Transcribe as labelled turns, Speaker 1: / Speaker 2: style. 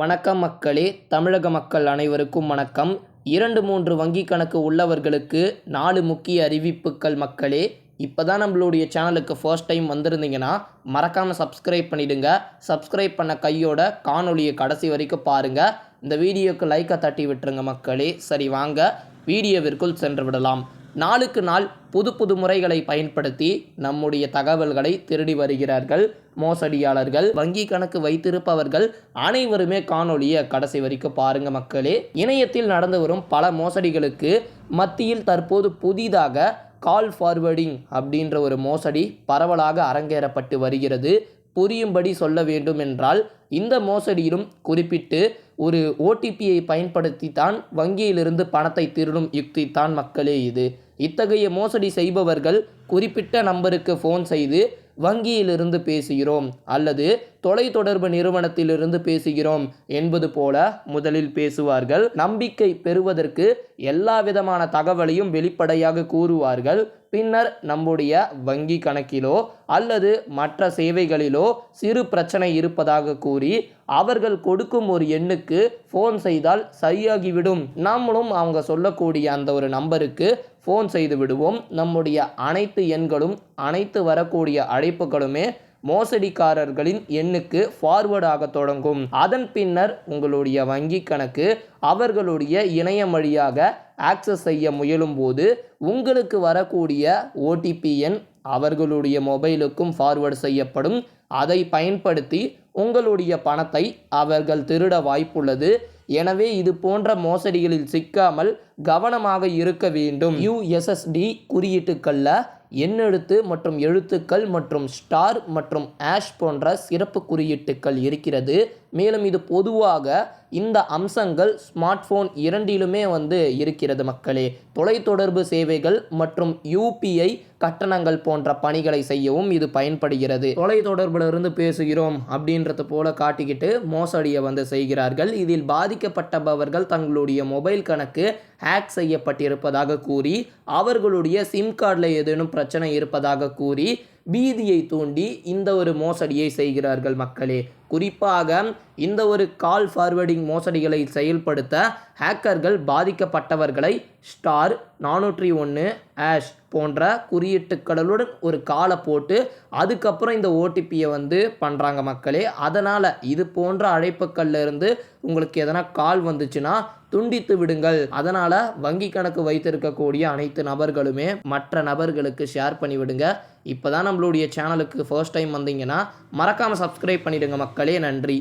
Speaker 1: வணக்கம் மக்களே தமிழக மக்கள் அனைவருக்கும் வணக்கம். இரண்டு மூன்று வங்கி கணக்கு உள்ளவர்களுக்கு நாலு முக்கிய அறிவிப்புகள் மக்களே. இப்போ தான் நம்மளுடைய சேனலுக்கு ஃபர்ஸ்ட் டைம் வந்திருந்தீங்கன்னா மறக்காமல் சப்ஸ்கிரைப் பண்ணிவிடுங்க சப்ஸ்கிரைப் பண்ண கையோட காணொளியை கடைசி வரைக்கும் பாருங்கள் இந்த வீடியோக்கு லைக்கை தட்டி விட்டுருங்க மக்களே. சரி வாங்க. வீடியோவிற்குள் சென்று விடலாம். நாளுக்கு நாள் புது புது முறைகளை பயன்படுத்தி நம்முடைய தகவல்களை திருடி வருகிறார்கள் மோசடியாளர்கள் வங்கி கணக்கு வைத்திருப்பவர்கள் அனைவருமே காணொலியை கடைசி வரைக்கும் பாருங்க மக்களே. இணையத்தில் நடந்து வரும் பல மோசடிகளுக்கு மத்தியில் தற்போது புதிதாக கால் ஃபார்வர்டிங் அப்படின்ற ஒரு மோசடி பரவலாக அரங்கேறப்பட்டு வருகிறது. புரியும்படி சொல்ல வேண்டும் என்றால் இந்த மோசடியிலும் குறிப்பிட்டு ஒரு ஓடிபியை பயன்படுத்தி தான் வங்கியிலிருந்து பணத்தை திருடும் யுக்தி தான் மக்களே இது. இத்தகைய மோசடி செய்பவர்கள் குறிப்பிட்ட நம்பருக்கு ஃபோன் செய்து வங்கியிலிருந்து பேசுகிறோம் அல்லது தொலைத்தொடர்பு நிறுவனத்திலிருந்து பேசுகிறோம் என்பது போல முதலில் பேசுவார்கள். நம்பிக்கை பெறுவதற்கு எல்லா விதமான தகவலையும் வெளிப்படையாக கூறுவார்கள். பின்னர் நம்முடைய வங்கி கணக்கிலோ அல்லது மற்ற சேவைகளிலோ சிறு பிரச்சனை இருப்பதாக கூறி அவர்கள் கொடுக்கும் ஒரு எண்ணுக்கு ஃபோன் செய்தால் சரியாகிவிடும். நம்மளும் அவங்க சொல்லக்கூடிய அந்த ஒரு நம்பருக்கு ஃபோன் செய்து விடுவோம். நம்முடைய அனைத்து எண்களும் அனைத்து வரக்கூடிய அழைப்புகளுமே மோசடிக்காரர்களின் எண்ணுக்கு ஃபார்வர்ட் ஆக தொடங்கும். அதன் பின்னர் உங்களுடைய வங்கி கணக்கு அவர்களுடைய இணையம் வழியாக ஆக்சஸ் செய்ய முயலும் போது உங்களுக்கு வரக்கூடிய ஓடிபி எண் அவர்களுடைய மொபைலுக்கும் ஃபார்வர்டு செய்யப்படும். அதை பயன்படுத்தி உங்களுடைய பணத்தை அவர்கள் திருட வாய்ப்புள்ளது. எனவே இது போன்ற மோசடிகளில் சிக்காமல் கவனமாக இருக்க வேண்டும். யுஎஸ்எஸ்டி குறியீட்டுக்கள்ல எண்ணெழுத்து மற்றும் எழுத்துக்கள் மற்றும் ஸ்டார் மற்றும் ஆஷ் போன்ற சிறப்பு குறியீட்டுக்கள் இருக்கிறது. மேலும் இது பொதுவாக இந்த அம்சங்கள் ஸ்மார்ட் ஃபோன் இரண்டிலுமே வந்து இருக்கிறது மக்களே. தொலைத்தொடர்பு சேவைகள் மற்றும் யூபிஐ கட்டணங்கள் போன்ற பணிகளை செய்யவும் இது பயன்படுகிறது. தொலைத்தொடர்புல இருந்து பேசுகிறோம் அப்படின்றது போல காட்டிக்கிட்டு மோசடியை வந்து செய்கிறார்கள். இதில் பாதிக்கப்பட்டபவர்கள் தங்களுடைய மொபைல் கணக்கு ஹேக் செய்யப்பட்டிருப்பதாக கூறி அவர்களுடைய சிம் கார்டில் ஏதேனும் பிரச்சனை இருப்பதாக கூறி பீதியை தூண்டி இந்த ஒரு மோசடியை செய்கிறார்கள் மக்களே. குறிப்பாக இந்த ஒரு கால் ஃபார்வர்டிங் மோசடிகளை செயல்படுத்த ஹேக்கர்கள் பாதிக்கப்பட்டவர்களை ஸ்டார் நானூற்றி ஒன்று ஆஷ் போன்ற குறியீட்டுக்களுடன் ஒரு காலை போட்டு அதுக்கப்புறம் இந்த ஓடிபியை வந்து பண்ணுறாங்க மக்களே. அதனால் இது போன்ற அழைப்புக்கள்ல இருந்து உங்களுக்கு எதனா கால் வந்துச்சுன்னா துண்டித்து விடுங்கள். அதனால் வங்கி கணக்கு வைத்திருக்கக்கூடிய அனைத்து நபர்களுமே மற்ற நபர்களுக்கு ஷேர் பண்ணி விடுங்க. இப்போ தான் நம்மளுடைய சேனலுக்கு ஃபர்ஸ்ட் டைம் வந்தீங்கன்னா மறக்காமல் சப்ஸ்கிரைப் பண்ணிவிடுங்க மக்களே. நன்றி.